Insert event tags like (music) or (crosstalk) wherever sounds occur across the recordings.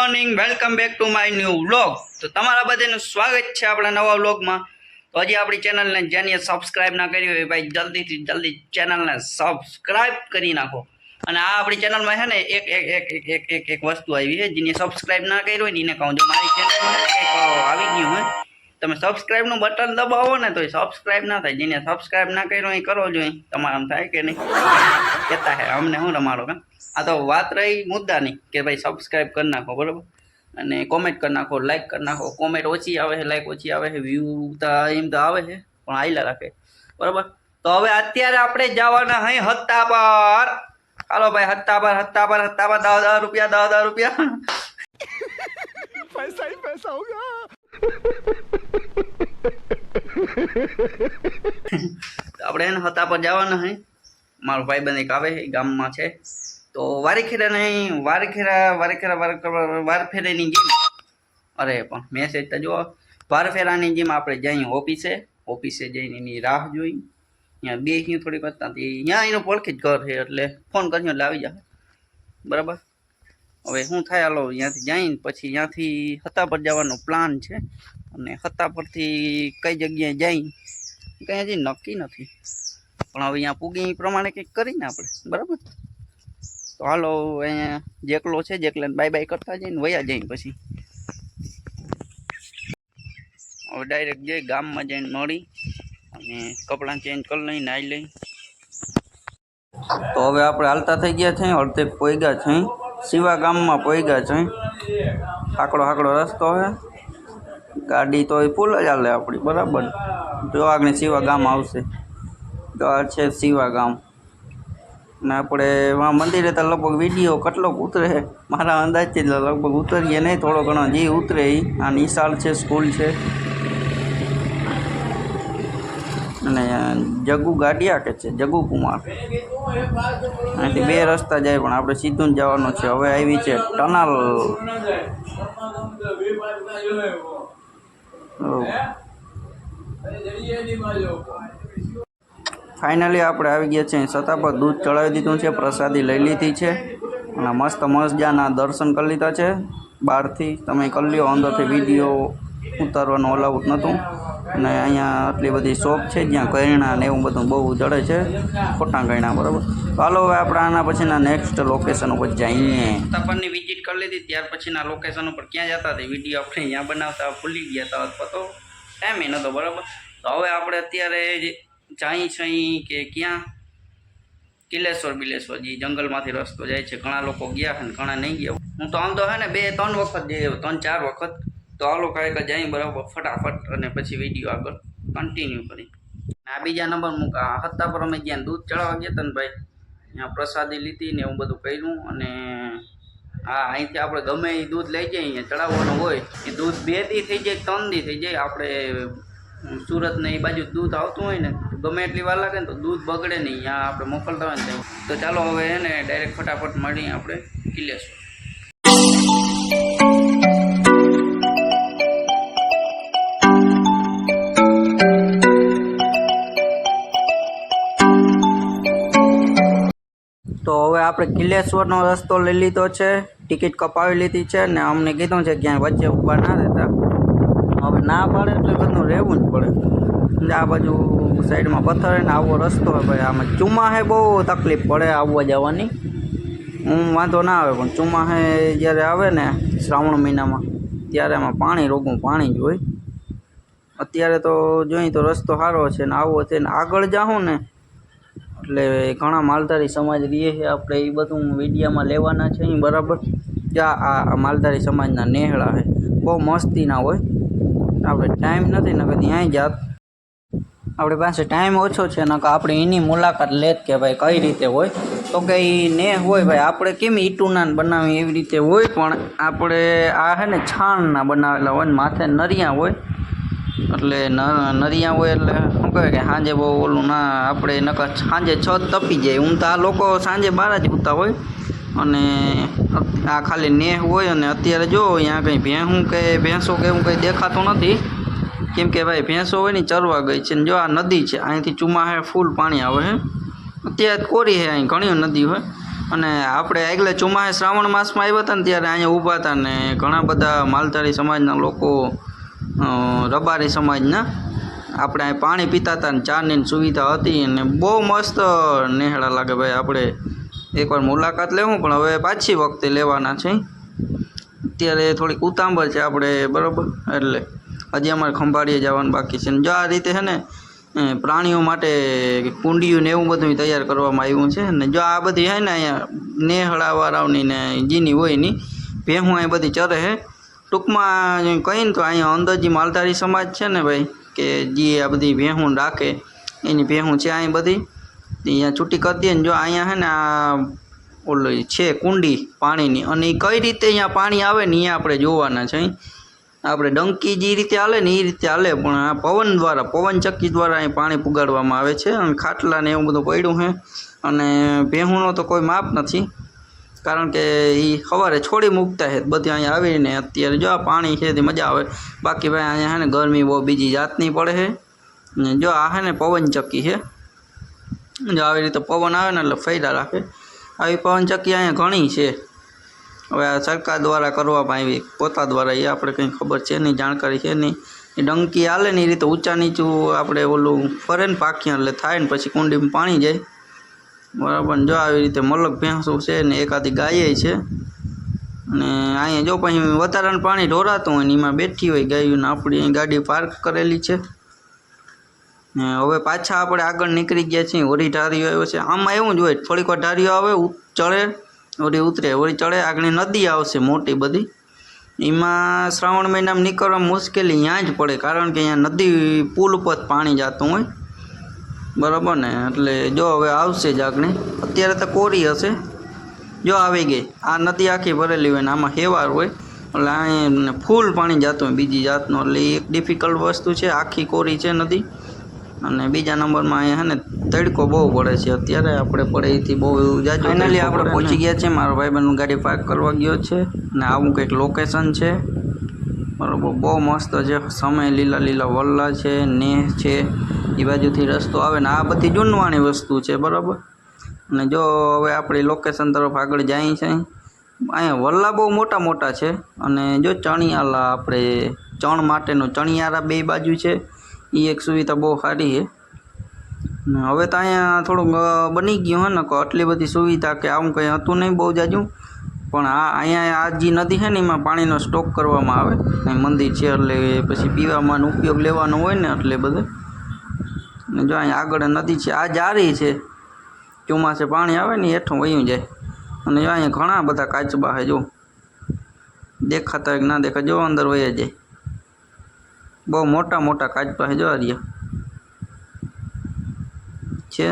Morning welcome back to my new vlog તો તમારા બધાનું સ્વાગત છે આપણા નવા વ્લોગમાં તો હજી આપણી ચેનલને જેને સબસ્ક્રાઈબ ના કરી હોય ભાઈ જલ્દીથી જલ્દી ચેનલને સબસ્ક્રાઈબ કરી નાખો અને આ આપણી ચેનલમાં છે ને એક એક એક એક એક એક એક વસ્તુ આવી છે જેને સબસ્ક્રાઇબ ના કરી હોય ને એને કહું જો મારી ચેનલમાં આવી ગયું હોય તમે સબસ્ક્રાઈબનું બટન દબાવો ને તો એ સબસ્ક્રાઈબ ના થાય. જેને સબસ્ક્રાઈબ ના કર્યું એ કરો જોઈએ તમારામ થાય કે નહીં? કહેતા હે, અમને શું રમાડો કા? આ તો વાત રહી મુદ્દાની, કે ભાઈ સબસ્ક્રાઈબ કરી નાખો, બરાબર? અને કોમેન્ટ કરી નાખો લાઇક કરી નાખો. કોમેન્ટ ઓછી આવે છે લાઇક ઓછી આવે છે વ્યૂ તો એમ તો આવે છે, પણ આયલા રાખે. બરાબર? તો હવે અત્યારે આપણે જવાના હઈ હત્તા પર. હાલો ભાઈ હત્તા પર હત્તા પર હત્તા પર દસ હજાર રૂપિયા દસ હજાર રૂપિયા. (laughs) પૈસા પૈસા આપણે એને હતા પર જવાના હે. મારો ભાઈબંધ એક આવે ગામમાં છે. તો વારીખેરા નહીં વારેખેરા વારીખેરા વાર વારફેરાની જેમ. અરે, પણ મેસેજ તો જો વારફેરાની જેમ આપણે જઈએ ઓફિસે. ઓફિસે જઈને એની રાહ જોઈ. ત્યાં બે થોડી વાત ત્યાંથી ત્યાં એનો પડખી જ ઘર છે, એટલે ફોન કરીને એટલે આવી જાય બરાબર? હવે શું થાય? હાલો ત્યાંથી જઈને પછી ત્યાંથી હત્તા પર જવાનો પ્લાન છે. અને હત્તા પરથી કઈ જગ્યાએ જઈ કંઈ હજી નક્કી નથી. પણ હવે અહીંયા પૂગી પ્રમાણે કંઈક કરીને આપણે, બરાબર? તો હાલો, અહીંયા જેકલો છે જેકલાને બાય બાય કરતા જઈને, વયા જઈને પછી. હવે ડાયરેક્ટ જઈ ગામમાં જઈને મળી અને કપડાં ચેન્જ કરી લઈ નાહી લઈ. તો હવે આપણે હાલતા થઈ ગયા છે, અડધે પોઈગા છે. શિવા ગામમાં પોઈગા છે. આકડો આકડો રસ્તો છે. ગાડી તો એ ફૂલ જ હાલે આપણી બરાબર. જો આગળ શિવા ગામ આવશે. તો આ છે શિવા ગામ. ને આપણે વાં મંદિરે તો લગભગ વીડિયો કેટલોક ઉતરે મારા અંદાજથી લગભગ ઉતરીએ નહીં, થોડો ઘણો જે ઉતરે એ આ નિશાળ છે, સ્કૂલ છે અને જગુ ગાડિયા કે છે? જગુ કુમાર. અહીંથી બે રસ્તા જાય, પણ આપણે સીધું જ જવાનું છે. હવે આવી છે ટનલ. ફાઇનલી આપણે આવી ગયા છીએ છતાં પર. દૂધ ચડાવી દીધું છે, પ્રસાદી લઈ લીધી છે અને મસ્ત મસ્જાના દર્શન કરી લીધા છે. બહારથી તમે કરી લ્યો, અંદરથી વીડિયો ઉતારવાનું અલાઉટ નહોતું. અને અહીંયા આટલી બધી શોપ છે, જ્યાં કરિણા ને એવું બધું બહુ જડે છે, ખોટા કરિણા બરાબર? ચાલો હવે આપણે આના પછીના નેક્સ્ટ લોકેશન ઉપર જઈએ. તપનની વિઝિટ કરી લીધી, ત્યાર પછીના લોકેશન ઉપર ક્યાં જતા હતા? વીડિયો આપણે અહીંયા બનાવતા ભૂલી ગયા હતા, અથવા તો ટાઈમ એ નહોતો, બરાબર? તો હવે આપણે અત્યારે જાય છે કે ક્યાં? કિલેશ્વર, બિલેશ્વર, જે જંગલમાંથી રસ્તો જાય છે. ઘણા લોકો ગયા છે ઘણા નહીં ગયા. હું તો આમ તો હે ને બે, ત્રણ વખત જઈ ત્રણ ચાર વખત. તો આ લોકો એક જઈ બરાબર, ફટાફટ અને પછી વીડિયો આગળ કન્ટિન્યુ કરી આ બીજા નંબર મૂકા હતા પર અમે ગયા દૂધ ચડાવવા ગયા તને ભાઈ, ત્યાં પ્રસાદી લીધી ને એવું બધું કર્યું અને હા અહીંથી આપણે ગમે એ દૂધ લઈ જઈએ, અહીંયા ચડાવવાનું હોય, એ દૂધ બે દી થઈ જાય, ત્રણ દી થઈ જાય, આપણે સુરતને એ બાજુ દૂધ આવતું હોય ને, ગમે એટલી વાર લાગે ને તો દૂધ બગડે નહીં, અહીંયા આપણે મોકલતા હોય ને તો ચાલો હવે એને ડાયરેક્ટ ફટાફટ મળી આપણે કિલેશ્વર તો હવે આપણે કિલેશ્વરનો રસ્તો લઈ લીધો છે. ટિકિટ કપાવી લીધી છે ને અમને કીધું છે ક્યાંય વચ્ચે ઊભા ના રહેતા. હવે ના પાડે એટલે બધું રહેવું જ પડે. આ બાજુ સાઈડમાં પથ્થર ને આવો રસ્તો હોય ભાઈ. આમાં ચુમાહે બહુ તકલીફ પડે આવવા જવાની. હું વાંધો ના આવે, પણ ચુમાહે જ્યારે આવે ને શ્રાવણ મહિનામાં, ત્યારે આમાં પાણી રોગું પાણી જ હોય. અત્યારે તો જોઈએ તો રસ્તો સારો છે ને આવો છે ને આગળ જાઉં ને એટલે ઘણા માલધારી સમાજ રહીએ છે. આપણે એ બધું મીડિયામાં લેવાના છે. અહીં બરાબર ત્યાં આ માલધારી સમાજના નેહળા છે. બહુ મસ્તીના હોય. આપણે ટાઈમ નથી ને કદી અહીં જાત. આપણી પાસે ટાઈમ ઓછો છે ને આપણે એની મુલાકાત લેત કે ભાઈ કઈ રીતે હોય. તો કે એ નેહ હોય ભાઈ, આપણે કેમ ઈટુનાન બનાવી એવી રીતે હોય. પણ આપણે આ છે ને છાણના બનાવેલા હોય ને માથે નરિયા હોય. એટલે નરિયા હોય એટલે શું કહેવાય કે સાંજે બહુ ઓલું ના આપણે નકર સાંજે છત તપી જાય. હું તો આ લોકો સાંજે બહાર જ ઉતા હોય. અને આ ખાલી નેહ હોય અને અત્યારે જો અહીંયા કંઈ ભેંસું કે ભેંસો કે એવું કંઈ દેખાતું નથી. કેમ કે ભાઈ ભેંસો હોય ને ચરવા ગઈ છે. ને જો આ નદી છે, અહીંથી ચુમાહે ફૂલ પાણી આવે છે. અત્યારે કોરી છે અહીં ઘણી નદી હોય. અને આપણે આગલે ચુમાહે શ્રાવણ માસમાં આવ્યા હતા ને ત્યારે અહીંયા ઊભા હતા ને ઘણા બધા માલધારી સમાજના લોકો રબારી સમાજના આપણે પાણી પીતા હતા ને ચાની સુવિધા હતી અને બહુ મસ્ત નેહળા લાગે ભાઈ આપણે એકવાર મુલાકાત લેવું, પણ હવે પાછી વખતે લેવાના છે. અત્યારે થોડીક ઉતાંબર છે આપણે, બરાબર? એટલે હજી અમારે ખંભાળીએ જવાનું બાકી છે. જો આ રીતે છે ને પ્રાણીઓ માટે કુંડિયું ને એવું બધું તૈયાર કરવામાં આવ્યું છે. ને જો આ બધી હોય ને અહીંયા નેહળાવાળાઓની ને જીની હોયની ભેહું અહીં બધી ચરે છે. ટૂંકમાં કહીને તો અહીંયા અંદરજી માલધારી સમાજ છે ને ભાઈ, કે જે આ બધી ભેહું રાખે, એની ભેહું છે અહીં બધી અહીંયા છૂટી કરી દે ને જો અહીંયા છે ને આ ઓલો છે કુંડી પાણીની, અને એ કઈ રીતે અહીંયા પાણી આવે ને એ આપણે જોવાના છે આપણે ડંકી જે રીતે હાલે ને એ રીતે હાલે, પણ આ પવન દ્વારા, પવન ચક્કી દ્વારા અહીં પાણી પુગાડવામાં આવે છે, અને ખાટલા ને એવું બધું પડ્યું છે, અને ભેહુંનો તો કોઈ માપ નથી. કારણ કે એ સવારે છોડી મૂકતા છે. બધી અહીંયા આવીને અત્યારે જો આ પાણી છે તે મજા આવે. બાકી ભાઈ અહીંયા છે ને ગરમી બહુ બીજી જાતની પડે છે. ને જો આ છે ને પવન ચક્કી છે. જો આવી રીતે પવન આવે ને એટલે ફાયદા રાખે. આવી પવન ચક્કી અહીંયા ઘણી છે. હવે આ સરકાર દ્વારા કરવામાં આવી, પોતા દ્વારા એ આપણે કંઈ ખબર છે નહીં, જાણકારી છે નહીં. એ ડંકી હાલે ને એ રીતે ઊંચા નીચું આપણે ઓલું ફરે ને પાખ્યા એટલે થાય ને પછી કુંડીમાં પાણી જાય. બરાબર જો આવી રીતે મલક ભેંસું છે ને એકાદી ગાય છે, અને અહીંયા જો પછી વધારાનું પાણી ઢોરાતું હોય ને એમાં બેઠી હોય ગાયું ને આપણી અહીં ગાડી પાર્ક કરેલી છે. ને હવે પાછા આપણે આગળ નીકળી ગયા છીએ હોળી ઢારીઓ આવ્યો છે. આમાં એવું જ હોય, થોડીક વાર ઢારીઓ આવે ચડે હોળી ઉતરે હોળી ચડે, આગળ નદી આવશે મોટી બધી. એમાં શ્રાવણ મહિનામાં નીકળવા મુશ્કેલી ત્યાં જ પડે, કારણ કે અહીંયા નદી પુલ ઉપર પાણી જતું હોય. બરાબર ને? એટલે જો હવે આવશે જ આગળ અત્યારે તો કોરી હશે. જો આવી ગઈ. આ નદી આખી ભરેલી હોય ને આમાં હેવાર હોય એટલે અહીં ફૂલ પાણી જતું હોય બીજી જાતનું. એટલે એક ડિફિકલ્ટ વસ્તુ છે આખી કોરી છે નદી. અને બીજા નંબરમાં અહીંયા છે ને તડકો બહુ પડે છે. અત્યારે આપણે પડે એથી બહુ એવું જાજુ ફાઇનલી આપણે પહોંચી ગયા છે. મારો ભાઈબંધ ગાડી પાર્ક કરવા ગયો છે. ને આવું કંઈક લોકેશન છે. બરાબર. બહુ મસ્ત છે. સમય લીલા લીલા વલ્લા છે નેહ છે. એ બાજુથી રસ્તો આવે ને આ બધી જૂનવાણી વસ્તુ છે, બરાબર? અને જો હવે આપણી લોકેશન તરફ આગળ જાય છે, અહીંયા વલ્લા બહુ મોટા મોટા છે, અને જો ચણિયાલા આપણે ચણ માટેનું ચણિયારા બે બાજુ છે એ એક સુવિધા બહુ સારી છે. હવે તો અહીંયા થોડુંક બની ગયું હે ને, કે આટલી બધી સુવિધા કે આવું કંઈ હતું નહીં બહુ જાજુ. પણ આ અહીંયા આ જે નદી છે ને, એમાં પાણીનો સ્ટોક કરવામાં આવે. મંદિર છે એટલે પછી પીવામાં ઉપયોગ લેવાનો હોય ને, એટલે બધે. ને જો અહીંયા આગળ નદી છે, આ જારી છે. ચોમાસે પાણી આવે ને હેઠું વયું જાય. અને જો અહીંયા ઘણા બધા કાચબા છે, જો. દેખાતા હોય કે ના દેખાય જો અંદર વયા જાય. બહુ મોટા મોટા કાચબા છે, જો રહ્યા. છે.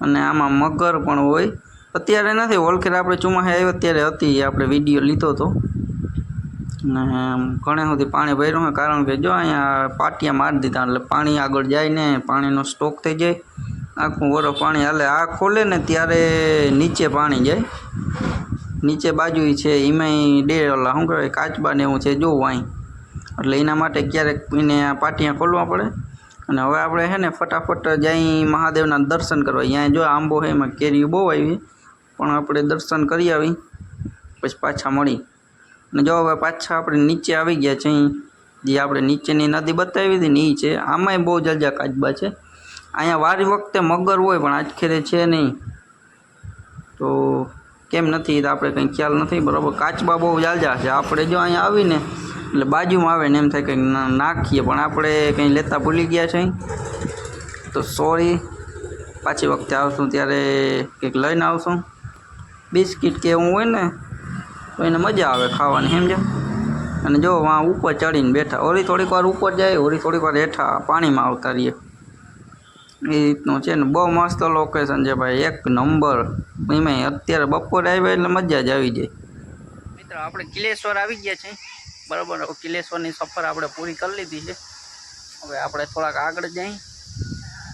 અને આમાં મગર પણ હોય. અત્યારે નથી, ઓલખેર આપણે ચોમાસે આવ્યો, ત્યારે હતી, આપણે વીડિયો લીધો હતો ને ઘણે સુધી પાણી ભર્યું હોય કારણ કે જો અહીંયા પાટિયા મારી દીધા, એટલે પાણી આગળ જાય ને પાણીનો સ્ટોક થઈ જાય. આખું વરો પાણી હાલે. આ ખોલે ને ત્યારે નીચે પાણી જાય. નીચે બાજુ છે, એમાંય ડે ઓલા શું કહેવાય, કાચબા ને એવું છે જોવું અહીં એટલે એના માટે ક્યારેક એને આ પાટિયા ખોલવા પડે. અને હવે આપણે છે ને ફટાફટ જઈ મહાદેવના દર્શન કરવા. અહીંયા જો આંબો છે એમાં કેરીઓ બહુ આવી. પણ આપણે દર્શન કરી આવી. પછી પાછા મળી. અને જો હવે પાછા આપણે નીચે આવી ગયા છે, અહીં જે આપણે નીચેની નદી બતાવી હતી ને એ છે, આમાંય બહુ જલજા કાચબા છે. અહીંયા વારી વખતે મગર હોય પણ આજખેરે છે નહીં. તો કેમ નથી આપણે કંઈ ખ્યાલ નથી, બરાબર. કાચબા બહુ જાજા છે. આપણે જો અહીંયા આવીને, એટલે બાજુમાં આવે ને એમ થાય કંઈક નાખીએ, પણ આપણે કંઈ લેતા ભૂલી ગયા છે તો સોરી, પાછી વખતે આવશું ત્યારે કંઈક લઈને આવશું. બિસ્કિટ કે એવું હોય ને તો એને મજા આવે ખાવાની, સમજ્યા? અને જો વાં ઉપર ચડીને બેઠા ઓરી થોડીક વાર ઉપર જાય ઓરી થોડીક વાર હેઠા પાણીમાં આવતા રહીએ. એ રીતનું છે ને, બહુ મસ્ત લોકેશન છે ભાઈ, એક નંબર. એમાં અત્યારે બપોર આવ્યા એટલે મજા જ આવી જાય. મિત્રો, આપણે કિલેશ્વર આવી ગયા છીએ. બરાબર કિલેશ્વરની સફર આપણે પૂરી કરી લીધી છે. હવે આપણે થોડાક આગળ જઈ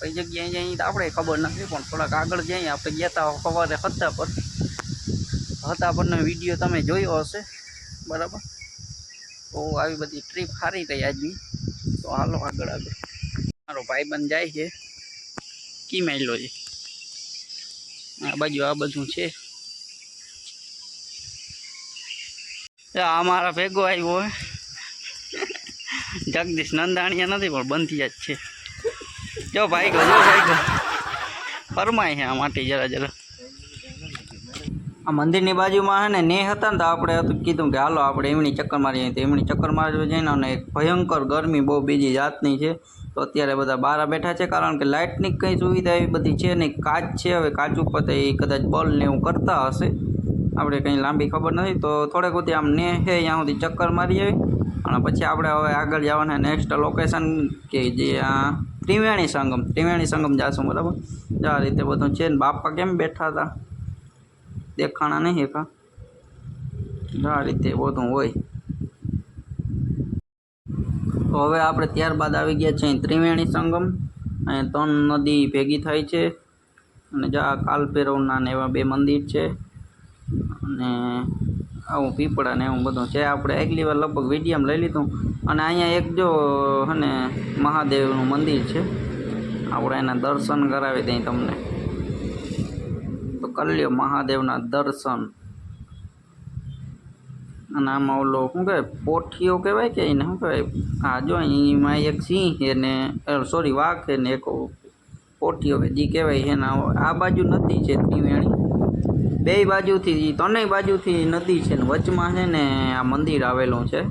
કઈ જગ્યાએ જઈએ તો આપણે ખબર નથી, પણ થોડાક આગળ જઈએ. આપણે ગયા હતા સવારે હતા પર. હતા પણ વીડિયો તમે જોયો હશે. બરાબર? તો આવી બધી ટ્રીપ સારી રહી આજની. તો હાલો આગળ આગળ. મારો ભાઈબંધ જાય છે. કી માયલો છે? આ બાજુ આ બધું છે. આ મારા ભેગો આવ્યો હોય જગદીશ નંદાણીયા નથી, પણ બનતી જ છે. જો ભાઈ ગયો ભાઈ ગયો ફરમાય છે આ માટે જરા જરા. આ મંદિરની બાજુમાં હે ને ને હતા ને તો આપણે કીધું કે હાલો આપણે એમની ચક્કર મારીએ તો એમની ચક્કર મારવા જઈને અને ભયંકર ગરમી બહુ બીજી જાતની છે. તો અત્યારે બધા બહાર બેઠા છે કારણ કે લાઇટની કંઈ સુવિધા એવી બધી છે નહીં. કાચ છે, હવે કાચ ઉપર તો એ કદાચ બલ ને એવું કરતા હશે. આપણે કંઈ લાંબી ખબર નથી. તો થોડેક સુધી આમ ને છે, ત્યાં સુધી ચક્કર મારી આવી અને પછી આપણે હવે આગળ જવાના નેક્સ્ટ લોકેશન કે જે આ ત્રિવેણી સંગમ. ત્રિવેણી સંગમ જાશું, બરાબર? આ રીતે બધું છે ને. બાપા કેમ બેઠા હતા? દેખાણા નહીં એકા. આ રીતે બધું હોય. તો હવે આપણે ત્યારબાદ આવી ગયા છે ત્રિવેણી સંગમ. અને ત્રણ નદી ભેગી થાય છે. અને જ્યાં કાલભૈરવના ને એવા બે મંદિર છે. અને આવું પીપળા ને એવું બધું છે. આપણે આગલી વાર લગભગ વિડીયમ લઈ લીધું. અને અહીંયા એક જો હને મહાદેવનું મંદિર છે. આપણે એના દર્શન કરાવી દઈએ તમને. કરી મહાદેવના દર્શન. અને આમાં ઓલો શું કહેવાય? પોઠીઓ કહેવાય કે એને શું કહેવાય? આ જો એમાં એક સિંહ છે ને સોરી વાઘ છે ને એક પોઠીઓ જે કહેવાય છે ને આ બાજુ નદી છે ત્રિવેણી. બે બાજુથી, ત્રણેય બાજુથી નદી છે ને વચમાં છે ને આ મંદિર આવેલું છે.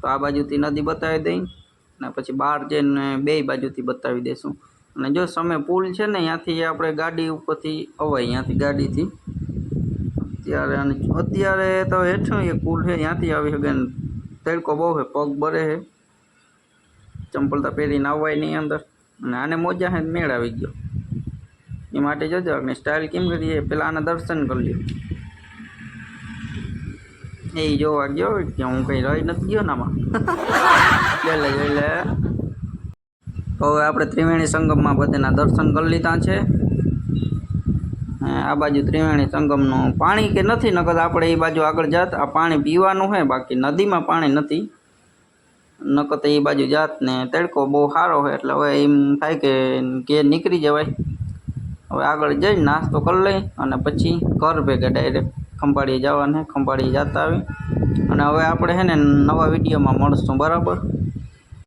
તો આ બાજુથી નદી બતાવી દઈ. ને પછી બહાર જઈને બે બાજુથી બતાવી દઈશું અને જો સામે પુલ છે ને, ત્યાંથી આપણે ગાડી ઉપરથી અવાય ત્યાંથી ગાડીથી. અત્યારે અને અત્યારે તો હેઠું એક પુલ છે, ત્યાંથી આવી શકે ને. તડકો બહુ છે, પગ બરે છે. ચંપલ તો પહેરીને આવવાય નહીં અંદર. અને આને મોજા છે મેળ આવી ગયો. એ માટે જોજો, આપણે સ્ટાઇલ કેમ કરીએ? પેલા આના દર્શન કરી લ્યો. એ જોવા ગયો કે હું કંઈ રહી નથી ગયો ને આમાં? જોઈ (laughs) લે જોઈ લે. તો હવે આપણે ત્રિવેણી સંગમમાં બધાના દર્શન કરી લીધા છે. આ બાજુ ત્રિવેણી સંગમનું પાણી કે નથી નકદ આપણે એ બાજુ આગળ જાત, આ પાણી પીવાનું છે બાકી નદીમાં પાણી નથી. નકદ એ બાજુ જાત ને તડકો બહુ સારો હોય એટલે હવે એમ થાય કે ઘેર નીકળી જવાય. હવે આગળ જઈ નાસ્તો કરી લઈ અને પછી ઘર ભેગા ડાયરેક્ટ ખંભાળીએ જવાને ખંભાળીએ જતા આવી અને હવે આપણે છે ને નવા વિડીયોમાં મળશું, બરાબર?